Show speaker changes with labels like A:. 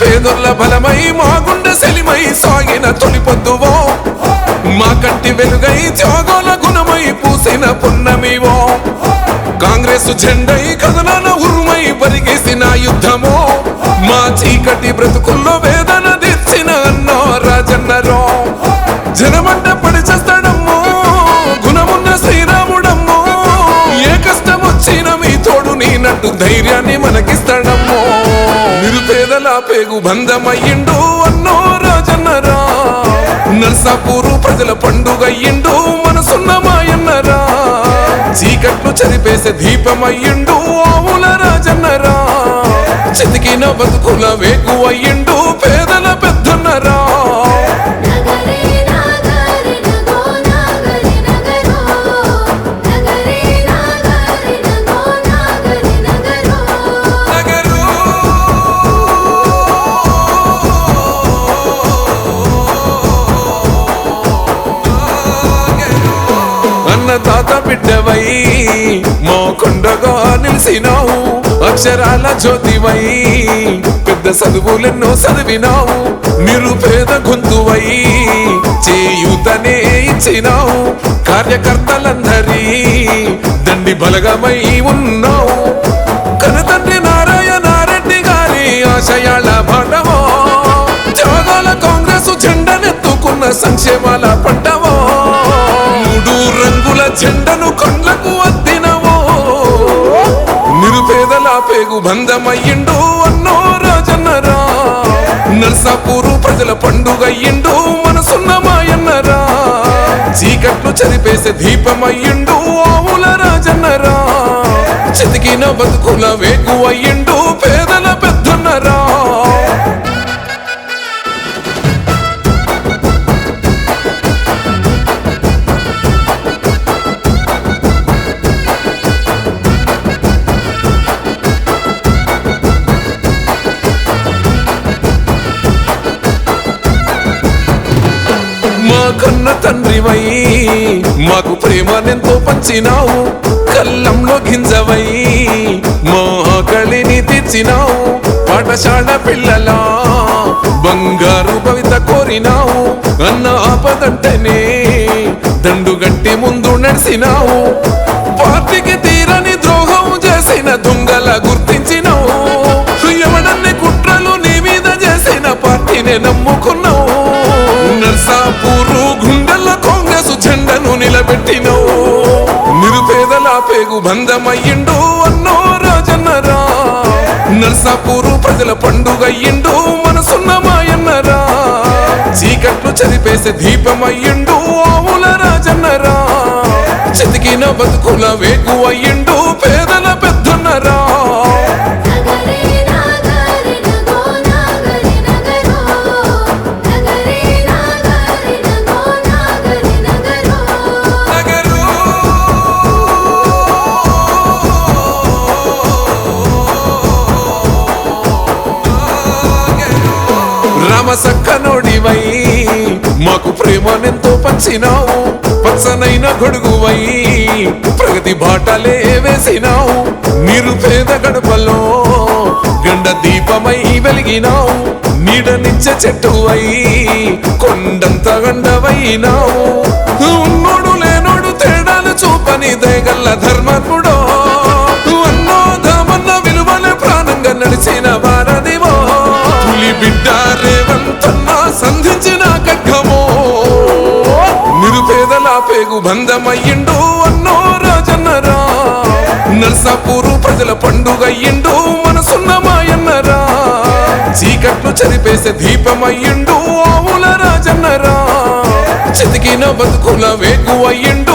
A: పేదొర్ల బలమై మా గుండె సెలిమై సాగిన తొలి పొద్దువో. మా కంటి వెలుగై త్యాగోల గుణమై పూసిన పున్నమివో. కాంగ్రెస్ జెండై యుద్ధమో? మా చీకటి బ్రతుకుల్లో వేదన తెచ్చిన అన్నో రాజన్నరో. జనమంట పడిచేస్తాడమ్మో గుణమున్న శ్రీరాముడమ్మో. ఏ కష్టం వచ్చిన మీ తోడు నీనట్టు ధైర్యాన్ని మనకిస్తాడమ్మో. నిరుపేదల పేగు బంధమయ్యిండు అన్నో రాజన్నరా. నర్సాపూరు ప్రజల పండుగయ్యిండు మనసున్న మాయన్నరా. చీకట్లు చదిపేసే దీపమయ్యిండు చితికిన బతుకుల వేగు అయ్యిండు పేదల పెద్దన్నరా అన్న తాత బిడ్డవై మా కొండగా నిలిసినావు. అక్షరాల జ్యోతివై పెద్ద చదువులెన్నో చదివినావు నిరుపేద గొంతువై చేయూతనే ఇచ్చినావు కార్యకర్తలందరి దండి బలగమై ఉన్నావు. కనతండ్రి నారాయణారెడ్డి గారి ఆశయాల భాండవో త్యాగాల కాంగ్రెస్ జెండనెత్తుకున్న సంక్షేమాల పంటవో మూడు రంగుల జెండను పేదల పేగు బంధమయ్యిండు అన్నో రాజన్నరా. నర్సాపూరు ప్రజల పండుగయ్యిండు మనసున్న మాయన్నరా. చీకట్లు చదిపేసే దీపమయ్యిండు ఆవుల రాజన్నరా. చితికిన బతుకుల వేగు అయ్యిండు తండ్రివై. మాకు ప్రేమనెంతో పంచినావు కళ్ళంలో గింజవై. మా ఆకలిని తెచ్చినావు పాఠశాల పిల్లలా. బంగారు భవిత కోరినావు అన్న ఆపదంటేనే నిలబెట్టినవు నిరుపేదల పేగు బంధమయ్యిండు అన్నో రాజన్నరా. నర్సాపూరు ప్రజల పండుగయ్యిండు మనసున్న మాయన్నరా. చీకట్లు చదిపేసే దీపమయ్యిండు ఆవుల రాజన్నరా. చితికిన బతుకుల వేగు అయ్యిండు రామసక్క నోడివై మాకు ప్రేమనెంతో పంచినావు పచ్చనైన గొడుగువై ప్రగతి బాటలే వేసినావు నిరుపేద గడపలో గండ దీపమై వెలిగినావు నీడనిచ్చే చెట్టువై కొండంత గండవైనావు. ఉన్నోడు లేనోడు తేడాలు చూపని దయగల్ల ధర్మకుడో బంధమయ్యిండు అన్నో రాజన్నరా నర్సాపూరు ప్రజల పండుగ అయ్యిండు మనసున్న మాయన్నరా. చీకట్లు చదిపేసే దీపమయ్యిండు ఆవుల రాజన్నరా చితికిన బతుకుల వేగు అయ్యిండు